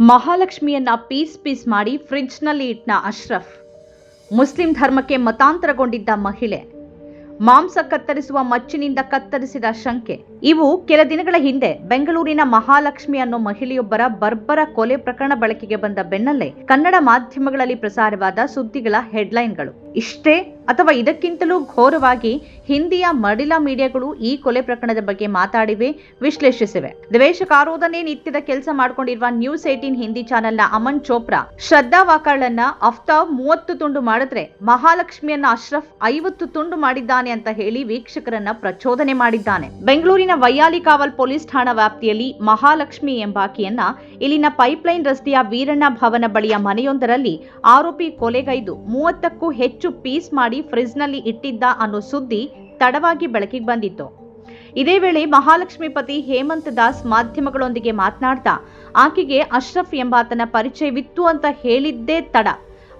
ಮಹಾಲಕ್ಷ್ಮಿಯನ್ನ piece piece ಮಾಡಿ ಫ್ರಿಡ್ಜ್ನಲ್ಲಿ ಇಟ್ನ Ashraf. Muslim ಧರ್ಮಕ್ಕೆ ಮತಾಂತರಗೊಂಡಿದ್ದ ಮಹಿಳೆ. ಮಾಂಸ ಕತ್ತರಿಸುವ ಮಚ್ಚಿನಿಂದ ಕತ್ತರಿಸಿದ ಶಂಕೆ. ಇವು ಕೆಲ ದಿನಗಳ ಹಿಂದೆ ಬೆಂಗಳೂರಿನ ಮಹಾಲಕ್ಷ್ಮಿ ಅನ್ನೋ ಮಹಿಳೆಯೊಬ್ಬರ ಬರ್ಬರ ಕೊಲೆ ಪ್ರಕರಣ ಬಳಕೆಗೆ ಬಂದ ಬೆನ್ನಲ್ಲೇ ಕನ್ನಡ ಮಾಧ್ಯಮಗಳಲ್ಲಿ ಪ್ರಸಾರವಾದ ಸುದ್ದಿಗಳ ಹೆಡ್ಲೈನ್ಗಳು. ಇಷ್ಟೇ ಅಥವಾ ಇದಕ್ಕಿಂತಲೂ ಘೋರವಾಗಿ ಹಿಂದಿಯ ಮಡಿಲ ಮೀಡಿಯಾಗಳು ಈ ಕೊಲೆ ಪ್ರಕರಣದ ಬಗ್ಗೆ ಮಾತಾಡಿವೆ, ವಿಶ್ಲೇಷಿಸಿವೆ. ದ್ವೇಷಕಾರೋದನೆ ನಿತ್ಯದ ಕೆಲಸ ಮಾಡಿಕೊಂಡಿರುವ ನ್ಯೂಸ್ ಏಟೀನ್ ಹಿಂದಿ ಚಾನೆಲ್ನ ಅಮನ್ ಚೋಪ್ರಾ, ಶ್ರದ್ಧಾ ವಾಕಾಳನ್ನ ಅಫ್ತಾಬ್ ಮೂವತ್ತು ತುಂಡು ಮಾಡಿದ್ರೆ ಮಹಾಲಕ್ಷ್ಮಿಯನ್ನ ಅಶ್ರಫ್ ಐವತ್ತು ತುಂಡು ಮಾಡಿದ್ದಾನೆ ಅಂತ ಹೇಳಿ ವೀಕ್ಷಕರನ್ನ ಪ್ರಚೋದನೆ ಮಾಡಿದ್ದಾನೆ. ಬೆಂಗಳೂರಿನ ವೈಯಾಲಿ ಕಾವಲ್ ಪೊಲೀಸ್ ಠಾಣಾ ವ್ಯಾಪ್ತಿಯಲ್ಲಿ ಮಹಾಲಕ್ಷ್ಮಿ ಎಂಬಾಕಿಯನ್ನ ಇಲ್ಲಿನ ಪೈಪ್ಲೈನ್ ರಸ್ತೆಯ ವೀರಣ್ಣ ಭವನ ಬಳಿಯ ಮನೆಯೊಂದರಲ್ಲಿ ಆರೋಪಿ ಕೊಲೆಗೈದು. ಮೂವತ್ತಕ್ಕೂ ಹೆಚ್ಚು ಪೀಸ್ ಮಾಡಿ ಫ್ರಿಜ್ನಲ್ಲಿ ಇಟ್ಟಿದ್ದ ಅನ್ನೋ ಸುದ್ದಿ ತಡವಾಗಿ ಬೆಳಕಿಗೆ ಬಂದಿತ್ತು. ಇದೇ ವೇಳೆ ಮಹಾಲಕ್ಷ್ಮಿ ಪತಿ ಹೇಮಂತ್ ದಾಸ್ ಮಾಧ್ಯಮಗಳೊಂದಿಗೆ ಮಾತನಾಡ್ತಾ, ಆಕೆಗೆ ಅಶ್ರಫ್ ಎಂಬಾತನ ಪರಿಚಯವಿತ್ತು ಅಂತ ಹೇಳಿದ್ದೇ ತಡ.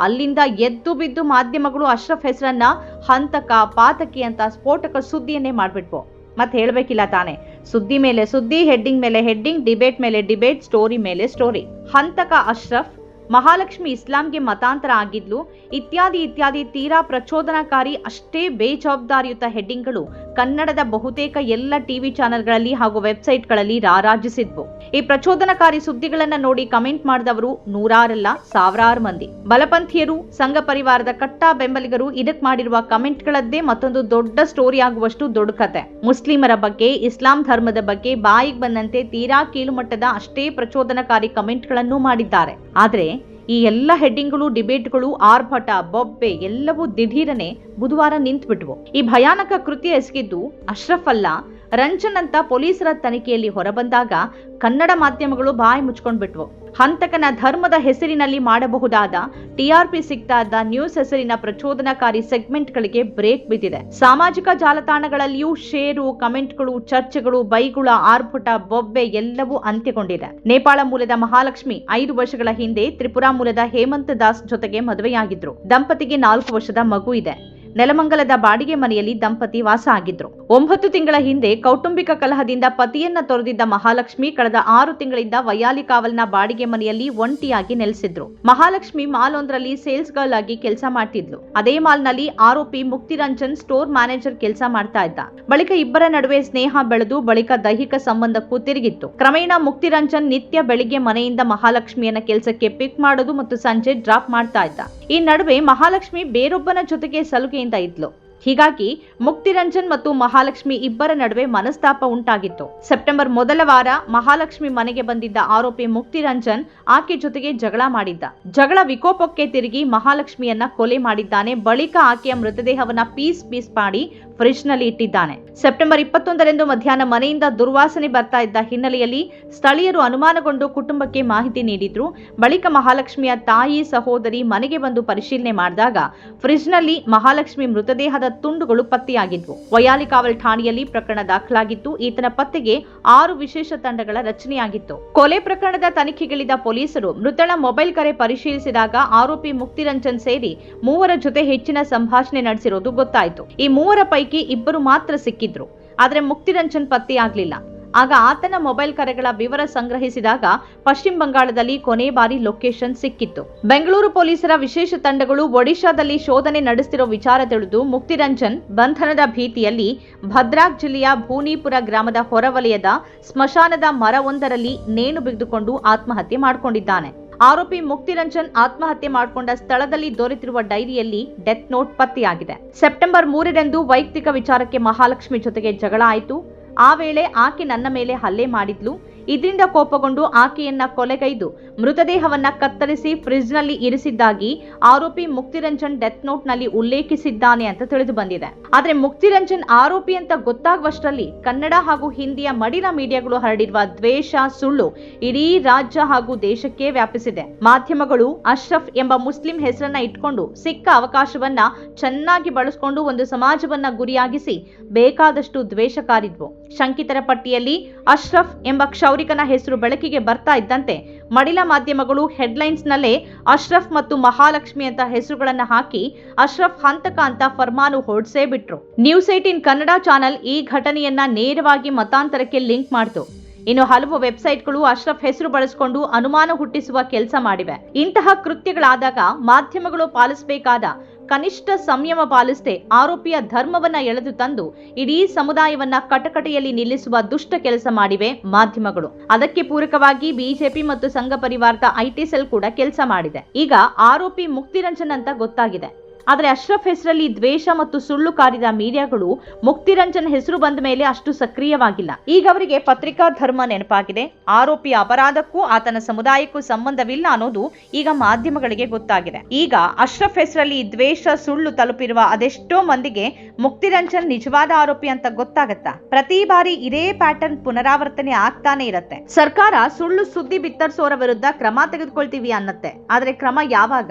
ಅಲ್ಲಿಂದ ಎದ್ದು ಬಿದ್ದು ಮಾಧ್ಯಮಗಳು ಅಶ್ರಫ್ ಹೆಸರನ್ನ ಹಂತಕ, ಪಾತಕಿ ಅಂತ ಸ್ಫೋಟಕ ಸುದ್ದಿಯನ್ನೇ ಮಾಡ್ಬಿಟ್ವು. ಮತ್ತೆ ಹೇಳಬೇಕಿಲ್ಲ ತಾನೆ. ಸುದ್ದಿ ಮೇಲೆ ಸುದ್ದಿ, ಹೆಡ್ಡಿಂಗ್ ಮೇಲೆ ಹೆಡ್ಡಿಂಗ್, ಡಿಬೇಟ್ ಮೇಲೆ ಡಿಬೇಟ್, ಸ್ಟೋರಿ ಮೇಲೆ ಸ್ಟೋರಿ. ಹಂತಕ ಅಶ್ರಫ್ ಮಹಾಲಕ್ಷ್ಮಿ ಇಸ್ಲಾಂಗೆ ಮತಾಂತರ ಆಗಿದ್ಲು. ಇತ್ಯಾದಿ ಇತ್ಯಾದಿ ತೀರಾ ಪ್ರಚೋದನಕಾರಿ, ಅಷ್ಟೇ ಬೇಜವಾಬ್ದಾರಿಯುತ ಹೆಡ್ಡಿಂಗ್ಗಳು ಕನ್ನಡದ ಬಹುತೇಕ ಎಲ್ಲ ಟಿವಿ ಚಾನೆಲ್ಗಳಲ್ಲಿ ಹಾಗೂ ವೆಬ್ಸೈಟ್ಗಳಲ್ಲಿ ರಾರಾಜಿಸಿದ್ವು ಈ ಪ್ರಚೋದನಕಾರಿ ಸುದ್ದಿಗಳನ್ನ ನೋಡಿ ಕಮೆಂಟ್ ಮಾಡಿದವರು ನೂರಾರಲ್ಲ ಸಾವಿರಾರು ಮಂದಿ. ಬಲಪಂಥೀಯರು, ಸಂಘ ಪರಿವಾರದ ಕಟ್ಟಾ ಬೆಂಬಲಿಗರು ಇದಕ್ ಮಾಡಿರುವ ಕಮೆಂಟ್ಗಳದ್ದೇ ಮತ್ತೊಂದು ದೊಡ್ಡ ಸ್ಟೋರಿ ಆಗುವಷ್ಟು ದೊಡ್ಡ ಕತೆ. ಮುಸ್ಲಿಮರ ಬಗ್ಗೆ, ಇಸ್ಲಾಂ ಧರ್ಮದ ಬಗ್ಗೆ ಬಾಯಿಗೆ ಬಂದಂತೆ ತೀರಾ ಕೀಳುಮಟ್ಟದ ಅಷ್ಟೇ ಪ್ರಚೋದನಕಾರಿ ಕಮೆಂಟ್ಗಳನ್ನು ಮಾಡಿದ್ದಾರೆ. ಆದ್ರೆ ಈ ಎಲ್ಲ ಹೆಡ್ಡಿಂಗ್ಗಳು, ಡಿಬೇಟ್ಗಳು, ಆರ್ಭಟ, ಬೊಬ್ಬೆ ಎಲ್ಲವೂ ದಿಢೀರನೆ ಬುಧವಾರ ನಿಂತ್ಬಿಟ್ವು. ಈ ಭಯಾನಕ ಕೃತ್ಯ ಎಸಗಿದ್ದು ಅಶ್ರಫ್ ಅಲ್ಲ ರಂಜನ್ ಅಂತ ಪೊಲೀಸರ ತನಿಖೆಯಲ್ಲಿ ಹೊರಬಂದಾಗ ಕನ್ನಡ ಮಾಧ್ಯಮಗಳು ಬಾಯಿ ಮುಚ್ಕೊಂಡ್ಬಿಟ್ವು. ಹಂತಕನ ಧರ್ಮದ ಹೆಸರಿನಲ್ಲಿ ಮಾಡಬಹುದಾದ ಟಿಆರ್ಪಿ ಸಿಗ್ತಾ ಇದ್ದ ನ್ಯೂಸ್ ಹೆಸರಿನ ಪ್ರಚೋದನಕಾರಿ ಸೆಗ್ಮೆಂಟ್ಗಳಿಗೆ ಬ್ರೇಕ್ ಬಿದ್ದಿದೆ. ಸಾಮಾಜಿಕ ಜಾಲತಾಣಗಳಲ್ಲಿಯೂ ಶೇರು ಕಮೆಂಟ್ಗಳು, ಚರ್ಚೆಗಳು, ಬೈಗುಳ, ಆರ್ಭಟ, ಬೊಬ್ಬೆ ಎಲ್ಲವೂ ಅಂತ್ಯಗೊಂಡಿದೆ. ನೇಪಾಳ ಮೂಲದ ಮಹಾಲಕ್ಷ್ಮಿ ಐದು ವರ್ಷಗಳ ಹಿಂದೆ ತ್ರಿಪುರಾ ಮೂಲದ ಹೇಮಂತ್ ದಾಸ್ ಜೊತೆಗೆ ಮದುವೆಯಾಗಿದ್ರು. ದಂಪತಿಗೆ ನಾಲ್ಕು ವರ್ಷದ ಮಗು ಇದೆ. ನೆಲಮಂಗಲದ ಬಾಡಿಗೆ ಮನೆಯಲ್ಲಿ ದಂಪತಿ ವಾಸ ಆಗಿದ್ರು. ಒಂಬತ್ತು ತಿಂಗಳ ಹಿಂದೆ ಕೌಟುಂಬಿಕ ಕಲಹದಿಂದ ಪತಿಯನ್ನ ತೊರೆದಿದ್ದ ಮಹಾಲಕ್ಷ್ಮಿ ಕಳೆದ ಆರು ತಿಂಗಳಿಂದ ವಯಾಲಿ ಕಾವಲ್ನ ಬಾಡಿಗೆ ಮನೆಯಲ್ಲಿ ಒಂಟಿಯಾಗಿ ನೆಲೆಸಿದ್ರು. ಮಹಾಲಕ್ಷ್ಮಿ ಮಾಲ್ ಒಂದರಲ್ಲಿ ಸೇಲ್ಸ್ ಗರ್ಲ್ ಆಗಿ ಕೆಲಸ ಮಾಡ್ತಿದ್ಲು. ಅದೇ ಮಾಲ್ನಲ್ಲಿ ಆರೋಪಿ ಮುಕ್ತಿರಂಜನ್ ಸ್ಟೋರ್ ಮ್ಯಾನೇಜರ್ ಕೆಲಸ ಮಾಡ್ತಾ ಇದ್ದ. ಬಳಿಕ ಇಬ್ಬರ ನಡುವೆ ಸ್ನೇಹ ಬೆಳೆದು ಬಳಿಕ ದೈಹಿಕ ಸಂಬಂಧಕ್ಕೂ ತಿರುಗಿತ್ತು. ಕ್ರಮೇಣ ಮುಕ್ತಿರಂಜನ್ ನಿತ್ಯ ಬೆಳಿಗ್ಗೆ ಮನೆಯಿಂದ ಮಹಾಲಕ್ಷ್ಮಿಯನ್ನ ಕೆಲಸಕ್ಕೆ ಪಿಕ್ ಮಾಡೋದು ಮತ್ತು ಸಂಜೆ ಡ್ರಾಪ್ ಮಾಡ್ತಾ ಇದ್ದ. ಈ ನಡುವೆ ಮಹಾಲಕ್ಷ್ಮಿ ಬೇರೊಬ್ಬನ ಜೊತೆಗೆ ఏంటి ఐదులో ಹೀಗಾಗಿ ಮುಕ್ತಿರಂಜನ್ ಮತ್ತು ಮಹಾಲಕ್ಷ್ಮಿ ಇಬ್ಬರ ನಡುವೆ ಮನಸ್ತಾಪ ಉಂಟಾಗಿತ್ತು. ಸೆಪ್ಟೆಂಬರ್ ಮೊದಲ ವಾರ ಮಹಾಲಕ್ಷ್ಮಿ ಮನೆಗೆ ಬಂದಿದ್ದ ಆರೋಪಿ ಮುಕ್ತಿರಂಜನ್ ಆಕೆ ಜೊತೆಗೆ ಜಗಳ ಮಾಡಿದ್ದ. ಜಗಳ ವಿಕೋಪಕ್ಕೆ ತಿರುಗಿ ಮಹಾಲಕ್ಷ್ಮಿಯನ್ನ ಕೊಲೆ ಮಾಡಿದ್ದಾನೆ. ಬಳಿಕ ಆಕೆಯ ಮೃತದೇಹವನ್ನ ಪೀಸ್ ಪೀಸ್ ಮಾಡಿ ಫ್ರಿಡ್ಜ್ನಲ್ಲಿ ಇಟ್ಟಿದ್ದಾನೆ. ಸೆಪ್ಟೆಂಬರ್ ಇಪ್ಪತ್ತೊಂದರಂದು ಮಧ್ಯಾಹ್ನ ಮನೆಯಿಂದ ದುರ್ವಾಸನೆ ಬರ್ತಾ ಇದ್ದ ಹಿನ್ನೆಲೆಯಲ್ಲಿ ಸ್ಥಳೀಯರು ಅನುಮಾನಗೊಂಡು ಕುಟುಂಬಕ್ಕೆ ಮಾಹಿತಿ ನೀಡಿದ್ರು. ಬಳಿಕ ಮಹಾಲಕ್ಷ್ಮಿಯ ತಾಯಿ ಸಹೋದರಿ ಮನೆಗೆ ಬಂದು ಪರಿಶೀಲನೆ ಮಾಡಿದಾಗ ಫ್ರಿಡ್ಜ್ನಲ್ಲಿ ಮಹಾಲಕ್ಷ್ಮಿ ಮೃತದೇಹದ ತುಂಡುಗಳು ಪತ್ತೆಯಾಗಿದ್ವು. ವಯಾಲಿಕಾವಲ್ ಠಾಣೆಯಲ್ಲಿ ಪ್ರಕರಣ ದಾಖಲಾಗಿತ್ತು ಈತನ ಪತ್ತೆಗೆ ಆರು ವಿಶೇಷ ತಂಡಗಳ ರಚನೆಯಾಗಿತ್ತು. ಕೊಲೆ ಪ್ರಕರಣದ ತನಿಖೆಗಿಳಿದ ಪೊಲೀಸರು ಮೃತಳ ಮೊಬೈಲ್ ಕರೆ ಪರಿಶೀಲಿಸಿದಾಗ ಆರೋಪಿ ಮುಕ್ತಿರಂಜನ್ ಸೇರಿ ಮೂವರ ಜೊತೆ ಹೆಚ್ಚಿನ ಸಂಭಾಷಣೆ ನಡೆಸಿರೋದು ಗೊತ್ತಾಯಿತು. ಈ ಮೂವರ ಪೈಕಿ ಇಬ್ಬರು ಮಾತ್ರ ಸಿಕ್ಕಿದ್ರು. ಆದ್ರೆ ಮುಕ್ತಿರಂಜನ್ ಪತ್ತೆಯಾಗ್ಲಿಲ್ಲ. ಆಗ ಆತನ ಮೊಬೈಲ್ ಕರೆಗಳ ವಿವರ ಸಂಗ್ರಹಿಸಿದಾಗ ಪಶ್ಚಿಮ ಬಂಗಾಳದಲ್ಲಿ ಕೊನೆ ಬಾರಿ ಲೊಕೇಶನ್ ಸಿಕ್ಕಿತ್ತು. ಬೆಂಗಳೂರು ಪೊಲೀಸರ ವಿಶೇಷ ತಂಡಗಳು ಒಡಿಶಾದಲ್ಲಿ ಶೋಧನೆ ನಡೆಸುತ್ತಿರೋ ವಿಚಾರ ತಿಳಿದು ಮುಕ್ತಿರಂಜನ್ ಬಂಧನದ ಭೀತಿಯಲ್ಲಿ ಭದ್ರಾಕ್ ಜಿಲ್ಲೆಯ ಭೂನಿಪುರ ಗ್ರಾಮದ ಹೊರವಲಯದ ಸ್ಮಶಾನದ ಮರವೊಂದರಲ್ಲಿ ನೇಣು ಬಿಗಿದುಕೊಂಡು ಆತ್ಮಹತ್ಯೆ ಮಾಡಿಕೊಂಡಿದ್ದಾನೆ. ಆರೋಪಿ ಮುಕ್ತಿರಂಜನ್ ಆತ್ಮಹತ್ಯೆ ಮಾಡಿಕೊಂಡ ಸ್ಥಳದಲ್ಲಿ ದೊರೆತಿರುವ ಡೈರಿಯಲ್ಲಿ ಡೆತ್ ನೋಟ್ ಪತ್ತೆಯಾಗಿದೆ. ಸೆಪ್ಟೆಂಬರ್ ಮೂರರಂದು ವೈಯಕ್ತಿಕ ವಿಚಾರಕ್ಕೆ ಮಹಾಲಕ್ಷ್ಮಿ ಜೊತೆಗೆ ಜಗಳ ಆಯಿತು. ಆ ವೇಳೆ ಆಕೆ ನನ್ನ ಮೇಲೆ ಹಲ್ಲೆ ಮಾಡಿದ್ಲು. ಇದರಿಂದ ಕೋಪಗೊಂಡು ಆಕೆಯನ್ನ ಕೊಲೆಗೈದು ಮೃತದೇಹವನ್ನ ಕತ್ತರಿಸಿ ಫ್ರಿಡ್ಜ್ನಲ್ಲಿ ಇರಿಸಿದ್ದಾಗಿ ಆರೋಪಿ ಮುಕ್ತಿರಂಜನ್ ಡೆತ್ ನೋಟ್ನಲ್ಲಿ ಉಲ್ಲೇಖಿಸಿದ್ದಾನೆ ಅಂತ ತಿಳಿದು ಬಂದಿದೆ. ಆದರೆ ಮುಕ್ತಿರಂಜನ್ ಆರೋಪಿ ಅಂತ ಗೊತ್ತಾಗುವಷ್ಟರಲ್ಲಿ ಕನ್ನಡ ಹಾಗೂ ಹಿಂದಿಯ ಮಡಿಲ ಮೀಡಿಯಾಗಳು ಹರಡಿರುವ ದ್ವೇಷ, ಸುಳ್ಳು ಇಡೀ ರಾಜ್ಯ ಹಾಗೂ ದೇಶಕ್ಕೆ ವ್ಯಾಪಿಸಿದೆ. ಮಾಧ್ಯಮಗಳು ಅಶ್ರಫ್ ಎಂಬ ಮುಸ್ಲಿಂ ಹೆಸರನ್ನ ಇಟ್ಕೊಂಡು ಸಿಕ್ಕ ಅವಕಾಶವನ್ನ ಚೆನ್ನಾಗಿ ಬಳಸಿಕೊಂಡು ಒಂದು ಸಮಾಜವನ್ನ ಗುರಿಯಾಗಿಸಿ ಬೇಕಾದಷ್ಟು ದ್ವೇಷ ಕಾರಿದ್ವು ಶಂಕಿತರ ಪಟ್ಟಿಯಲ್ಲಿ ಅಶ್ರಫ್ ಎಂಬ ಕ್ಷೌರಿಕನ ಹೆಸರು ಬೆಳಕಿಗೆ ಬರ್ತಾ ಇದ್ದಂತೆ ಮಡಿಲ ಮಾಧ್ಯಮಗಳು ಹೆಡ್ಲೈನ್ಸ್ನಲ್ಲೇ ಅಶ್ರಫ್ ಮತ್ತು ಮಹಾಲಕ್ಷ್ಮಿ ಅಂತ ಹೆಸರುಗಳನ್ನು ಹಾಕಿ ಅಶ್ರಫ್ ಹಂತಕ ಅಂತ ಫರ್ಮಾನು ಹೊಡ್ಸೇ ಬಿಟ್ರು. ನ್ಯೂಸ್ ಏಟಿನ್ ಕನ್ನಡ ಚಾನೆಲ್ ಈ ಘಟನೆಯನ್ನ ನೇರವಾಗಿ ಮತಾಂತರಕ್ಕೆ ಲಿಂಕ್ ಮಾಡ್ತು. ಇನ್ನು ಹಲವು ವೆಬ್ಸೈಟ್ಗಳು ಅಶ್ರಫ್ ಹೆಸರು ಬಳಸಿಕೊಂಡು ಅನುಮಾನ ಹುಟ್ಟಿಸುವ ಕೆಲಸ ಮಾಡಿವೆ. ಇಂತಹ ಕೃತ್ಯಗಳಾದಾಗ ಮಾಧ್ಯಮಗಳು ಪಾಲಿಸಬೇಕಾದ ಕನಿಷ್ಠ ಸಂಯಮ ಪಾಲಿಸದೆ ಆರೋಪಿಯ ಧರ್ಮವನ್ನ ಎಳೆದು ತಂದು ಇಡೀ ಸಮುದಾಯವನ್ನ ಕಟಕಟೆಯಲ್ಲಿ ನಿಲ್ಲಿಸುವ ದುಷ್ಟ ಕೆಲಸ ಮಾಡಿವೆ ಮಾಧ್ಯಮಗಳು. ಅದಕ್ಕೆ ಪೂರಕವಾಗಿ ಬಿಜೆಪಿ ಮತ್ತು ಸಂಘ ಪರಿವಾರದ ಐಟಿ ಸೆಲ್ ಕೂಡ ಕೆಲಸ ಮಾಡಿದೆ. ಈಗ ಆರೋಪಿ ಮುಕ್ತಿರಂಜನ್ ಅಂತ ಗೊತ್ತಾಗಿದೆ. ಆದರೆ ಅಶ್ರಫ್ ಹೆಸರಲ್ಲಿ ದ್ವೇಷ ಮತ್ತು ಸುಳ್ಳು ಕಾರಿದ ಮೀಡಿಯಾಗಳು ಮುಕ್ತಿರಂಜನ್ ಹೆಸರು ಬಂದ ಮೇಲೆ ಅಷ್ಟು ಸಕ್ರಿಯವಾಗಿಲ್ಲ. ಈಗ ಅವರಿಗೆ ಪತ್ರಿಕಾ ಧರ್ಮ ನೆನಪಾಗಿದೆ. ಆರೋಪಿಯ ಅಪರಾಧಕ್ಕೂ ಆತನ ಸಮುದಾಯಕ್ಕೂ ಸಂಬಂಧವಿಲ್ಲ ಅನ್ನೋದು ಈಗ ಮಾಧ್ಯಮಗಳಿಗೆ ಗೊತ್ತಾಗಿದೆ. ಈಗ ಅಶ್ರಫ್ ಹೆಸರಲ್ಲಿ ದ್ವೇಷ, ಸುಳ್ಳು ತಲುಪಿರುವ ಅದೆಷ್ಟೋ ಮಂದಿಗೆ ಮುಕ್ತಿರಂಜನ್ ನಿಜವಾದ ಆರೋಪಿ ಅಂತ ಗೊತ್ತಾಗತ್ತಾ? ಪ್ರತಿ ಬಾರಿ ಇದೇ ಪ್ಯಾಟರ್ನ್ ಪುನರಾವರ್ತನೆ ಆಗ್ತಾನೆ ಇರತ್ತೆ. ಸರ್ಕಾರ ಸುಳ್ಳು ಸುದ್ದಿ ಬಿತ್ತರಿಸೋರ ವಿರುದ್ಧ ಕ್ರಮ ತೆಗೆದುಕೊಳ್ತೀವಿ ಅನ್ನತ್ತೆ. ಆದ್ರೆ ಕ್ರಮ ಯಾವಾಗ?